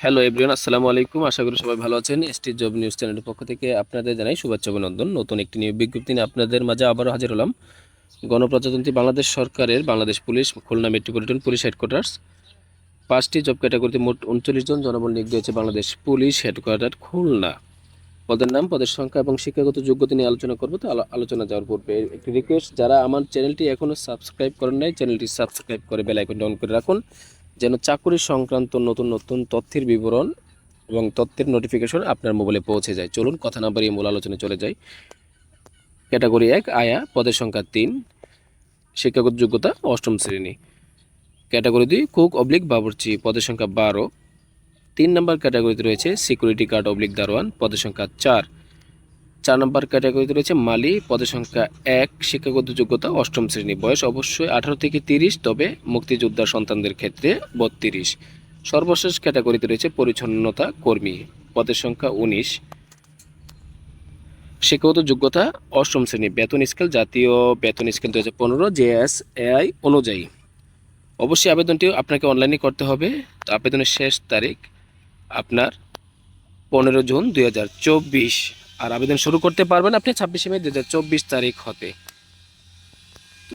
Hello everyone আসসালামু আলাইকুম। আশা করি সবাই ভালো আছেন। এসটি জব নিউজ চ্যানেলের পক্ষ থেকে আপনাদের জানাই শুভেচ্ছা অভিনন্দন। নতুন একটি নিয়োগ বিজ্ঞপ্তি নিয়ে আপনাদের মাঝে আবারও হাজির হলাম। গণপ্রজাতন্ত্রী বাংলাদেশ সরকারের Bangladesh police Khulna metropolitan police headquarters. পাঁচটি জব ক্যাটাগরিতে মোট উনচল্লিশ জন জনবল নিয়োগ দিয়েছে বাংলাদেশ পুলিশ হেডকোয়ার্টার খুলনা। পদের নাম, পদের সংখ্যা এবং শিক্ষাগত যোগ্যতা নিয়ে আলোচনা করব। তো আলো- আলোচনা যাওয়ার পূর্বে একটি রিকোয়েস্ট যারা আমার চ্যানেলটি এখনও সাবস্ক্রাইব করেন নাই, চ্যানেলটি সাবস্ক্রাইব করে বেল আইকনটি অন করে রাখুন। যেন চাকরি সংক্রান্ত নতুন নতুন তথ্যের বিবরণ এবং তথ্যের নোটিফিকেশন আপনার মোবাইলে পৌঁছে যায়। চলুন কথা না বাড়িয়ে মূল আলোচনায় চলে যাই। ক্যাটাগরি এক, আয়া, পদের সংখ্যা তিন, শিক্ষাগত যোগ্যতা অষ্টম শ্রেণি। ক্যাটাগরি দুই, কুক অবলিক বাবুর্চি, পদের সংখ্যা বারো। তিন নম্বর ক্যাটাগরিতে রয়েছে সিকিউরিটি গার্ড অবলিক দারোয়ান, পদের সংখ্যা চার। চার নম্বর ক্যাটাগরিতে রয়েছে মালি, পদের সংখ্যা এক, শিক্ষাগত যোগ্যতা অষ্টম শ্রেণি বয়স অবশ্যই আঠারো থেকে তিরিশ, তবে মুক্তিযোদ্ধার সন্তানদের ক্ষেত্রে বত্রিশ। সর্বশেষ ক্যাটাগরিতে রয়েছে পরিচ্ছন্নতা কর্মী, পদের সংখ্যা উনিশ। শিক্ষাগত যোগ্যতা অষ্টম শ্রেণি বেতন স্কেল, জাতীয় বেতন স্কেল দু হাজার পনেরো জেএস এআই অনুযায়ী। অবশ্যই আবেদনটি আপনাকে অনলাইনে করতে হবে। আবেদনের শেষ তারিখ আপনার পনেরো জুন দুই হাজার চব্বিশ। আর আবেদন শুরু করতে পারবেন আপনি ছাব্বিশে মে দু হাজার চব্বিশ তারিখ হতে।